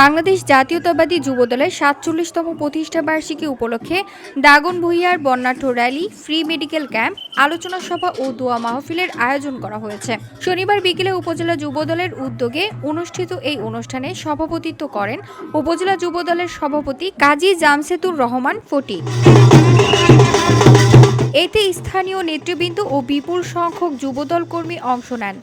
বাংলাদেশ জাতীয়তাবাদী যুবদলের সাতচল্লিশতম প্রতিষ্ঠা বার্ষিকী উপলক্ষে দাগন ভূঁইয়ার বর্ণাঢ্য র্যালি, ফ্রি মেডিকেল ক্যাম্প, আলোচনা সভা ও দোয়া মাহফিলের আয়োজন করা হয়েছে। শনিবার বিকেলে উপজেলা যুবদলের উদ্যোগে অনুষ্ঠিত এই অনুষ্ঠানে সভাপতিত্ব করেন উপজেলা যুবদলের সভাপতি কাজী জামসেতুর রহমান ফটি এতে স্থানীয় নেতৃবৃন্দ ও বিপুল সংখ্যক যুবদল কর্মী অংশ নেন।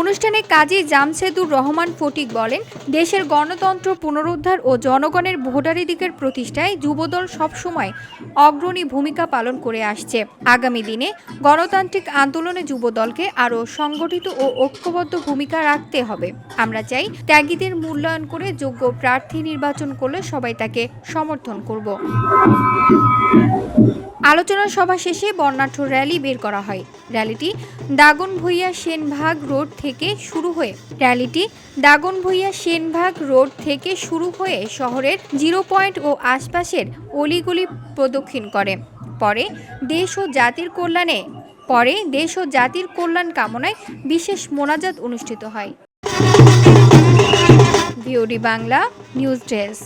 অনুষ্ঠানে কাজী জামশেদুর রহমান ফটিক বলেন, দেশের গণতন্ত্র পুনরুদ্ধার ও জনগণের ভোটাধিকার প্রতিষ্ঠায় যুবদল সবসময় অগ্রণী ভূমিকা পালন করে আসছে। আগামী দিনে গণতান্ত্রিক আন্দোলনে যুবদলকে আরও সংগঠিত ও ঐক্যবদ্ধ ভূমিকা রাখতে হবে। আমরা চাই ত্যাগীদের মূল্যায়ন করে যোগ্য প্রার্থী নির্বাচন করলে সবাই তাকে সমর্থন করব। আলোচনা সভা শেষে বর্ণাঢ্য র্যালি বের করা হয়। র্যালিটি দাগন ভূঁইয়া সেনভাগ রোড থেকে শুরু হয়ে, র্যালিটি দাগন ভূঁইয়া সেনভাগ রোড থেকে শুরু হয়ে শহরের জিরো পয়েন্ট ও আশপাশের অলিগুলি প্রদক্ষিণ করে। পরে দেশ ও জাতির কল্যাণে, পরে দেশ ও জাতির কল্যাণ কামনায় বিশেষ মোনাজাত অনুষ্ঠিত হয়। BOD Bangla, news desk.